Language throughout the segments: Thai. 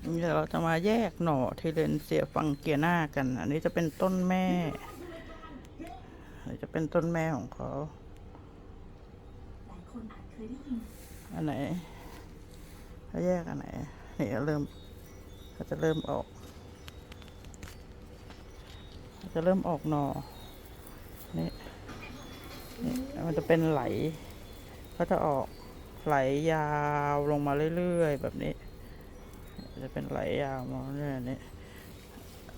เดี๋ยวเราจะมาแยกหน่อเทเลนเซียฟังเกียหน้ากัน อันนี้จะเป็นต้นแม่จะเป็นต้นแม่ของเขาอันไหนถ้าแยกอันไหนนี่เริ่มเขาจะเริ่มออกเขาจะเริ่มออกหนอนี่นี่มันจะเป็นไหลก็จะออกไหลยาวลงมาเรื่อยๆแบบนี้ จะเป็นไหลยาวมาเรื่อยนี่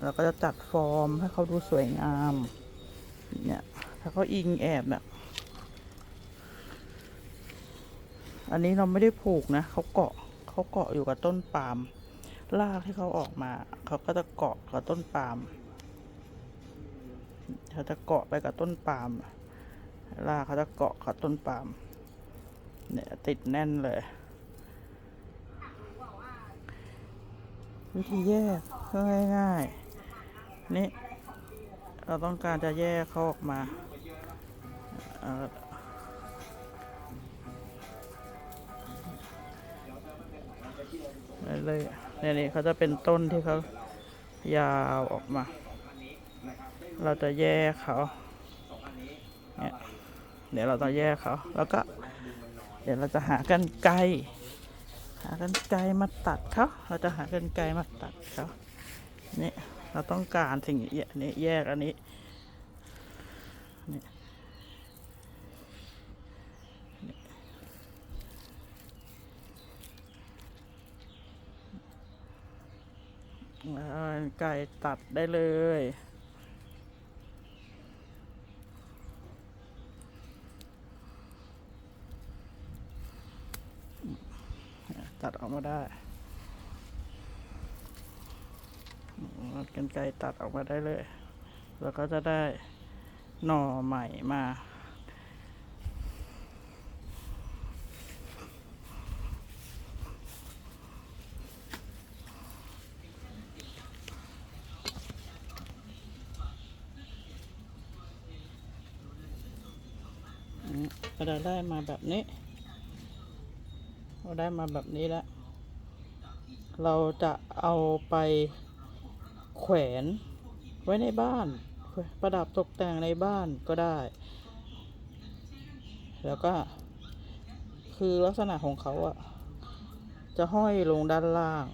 แล้วก็จะจัดฟอร์มให้เขาดูสวยงาม เนี่ย ถ้าเขาอิงแอบเนี่ยอันนี้เราไม่ได้ผูกนะเขาเกาะเขาเกาะอยู่กับต้นปาล์มรากที่เขาออกมาเขาก็จะเกาะกับต้นปาล์มเขาจะเกาะไปกับต้นปาล์มรากเขาจะเกาะกับต้นปาล์มเนี่ยติดแน่นเลย วิธีแยกก็ง่ายๆนี่เราต้องการจะแยกเขาออกมาเเลยเนี่ยนี่เขาจะเป็นต้นที่เขายาวออกมา เราจะแยกเขาเนี่ยเดี๋ยวเราต้องแยกเขา แล้วก็ เดี๋ยวเราจะหากันไกร หากันไกรมาตัดเขาเราจะหากันไกรมาตัดเขาเนี่ยเราต้องการสิ่งนี้นี่แยกอันนี้นี่เอากันไกรตัดได้เลย ตัดออกมาได้กันไกรตัดออกมาได้เลย แล้วก็จะได้หน่อใหม่มาก็จะได้มาแบบนี้ เราได้มาแบบนี้แล้ว เราจะเอาไปแขวนไว้ในบ้าน ประดับตกแต่งในบ้านก็ได้ แล้วก็ คือลักษณะของเขาอะจะห้อยลงด้านล่าง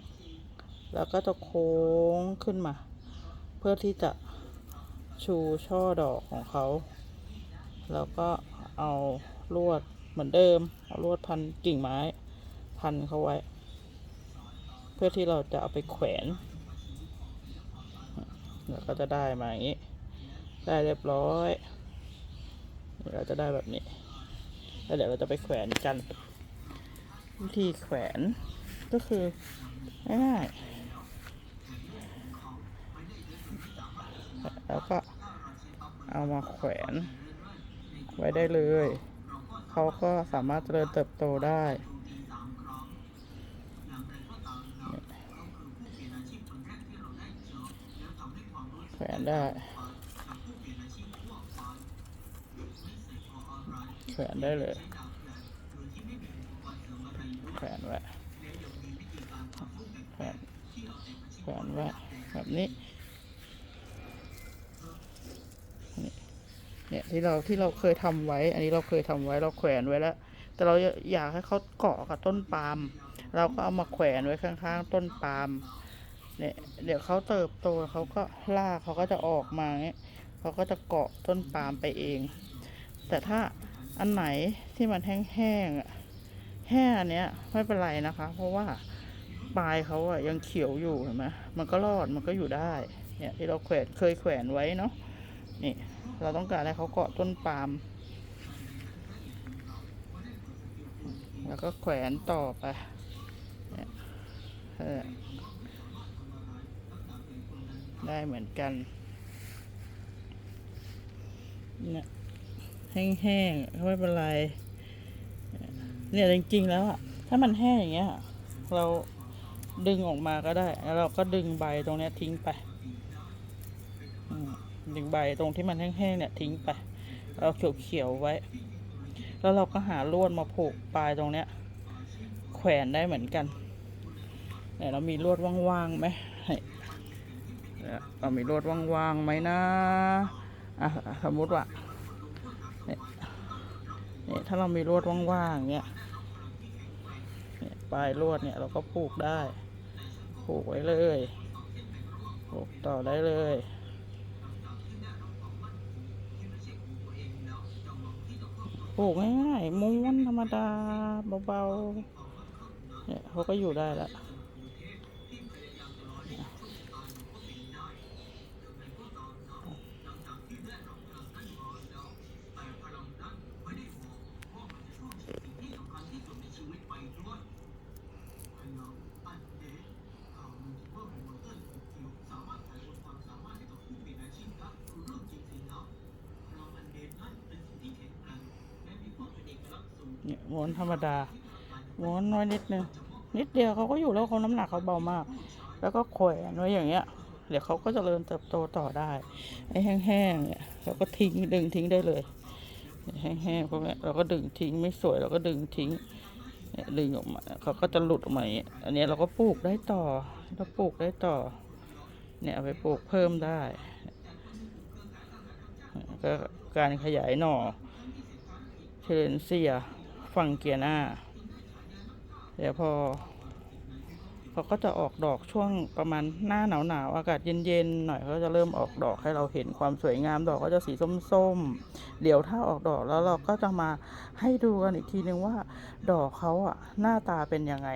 แล้วก็จะโค้งขึ้นมา เพื่อที่จะชูช่อดอกของเขา แล้วก็เอาลวดเหมือนเดิม เอาลวดพันกิ่งไม้ พันเขาไว้ เพื่อที่เราจะเอาไปแขวนแล้วก็จะได้มาอย่างนี้ ได้เรียบร้อยเดี๋ยวเราจะได้แบบนี้ แล้วเดี๋ยวเราจะไปแขวนกัน วิธีแขวนก็คือง่ายๆแล้วก็เอามาแขวนไว้ได้เลย เขาก็สามารถเจริญเติบโตได้ แขวนได้แขวนได้เลยแขวนไว้แขวนแขวนไว้แบบนี้เนี่ยที่เราที่เราเคยทำไว้ อันนี้เราเคยทำไว้เราแขวนไว้แล้ว แต่เราอยากให้เขาเกาะกับต้นปาล์มเราก็เอามาแขวนไว้ข้างๆ ต้นปาล์ม เนี่ยเดี๋ยวเขาเติบโตเขาก็รากเขาก็จะออกมาเงี้ยเขาก็จะเกาะต้นปาล์มไปเอง แต่ถ้าอันไหนที่มันแห้งๆอะแห้งอันเนี้ยไม่เป็นไรนะคะ เพราะว่าปลายเขาอะยังเขียวอยู่เห็นไหมมันก็รอดมันก็อยู่ได้เนี่ยที่เราแขวนเคยแขวนไว้เนาะนี่ เราต้องการให้เขาเกาะต้นปาล์มแล้วก็แขวนต่อไปเนี่ย ได้เหมือนกันเนี่ยแห้งๆไม่เป็นไรเนี่ยจริงๆแล้วอะถ้ามันแห้งอย่างเงี้ยเราดึงออกมาก็ได้ แล้วเราก็ดึงใบตรงเนี้ยทิ้งไปดึงใบตรงที่มันแห้งๆเนี่ยทิ้งไป เราเขียวๆไว้ แล้วเราก็หาลวดมาผูกปลายตรงเนี้ย แขวนได้เหมือนกันเนี่ยเรามีรวดว่างๆไหม เรามีรวดว่างๆไหมนะอะสมมติว่าเนี่ยเนี่ยถ้าเรามีรวดว่างๆเนี่ยเนี่ยปลายรวดเนี่ยเราก็ผูกได้ผูกไว้เลยผูกต่อได้เลยปลูกง่ายๆม้วนธรรมดาเบาๆเนี่ยเขาก็อยู่ได้แล้ว เนี่ยม้วนธรรมดาม้วนน้อยนิดนึงนิดเดียวเขาก็อยู่แล้วเขาน้ำหนักเขาเบามาก แล้วก็แขวนไว้อย่างเงี้ย เดี๋ยวเขาก็จเจริญเติบโตต่อได้ไอ้แห้งๆเนี่ยเราก็ทิ้งดึงทิ้งได้เลยแห้งๆพวกนี้เราก็ดึงทิ้งไม่สวยเราก็ดึงทิ้งดึงออกมาเขาก็จะหลุดออกมาอย่างเงี้ยอันเนี้ยเราก็ปลูกได้ต่อเราปลูกได้ต่อ เนี่ยเอาไปปลูกเพิ่มได้ก็การขยายหน่อเทเลนเซีย ฟังเกียร์หน้า เดี๋ยวพอเขาก็จะออกดอกช่วงประมาณหน้าหนาวหนาวอากาศเย็นๆหน่อยเขาจะเริ่มออกดอกให้เราเห็นความสวยงามดอกก็จะสีส้มๆ เดี๋ยวถ้าออกดอกแล้วเราก็จะมาให้ดูกันอีกทีนึงว่า ดอกเขาอะหน้าตาเป็นยังไง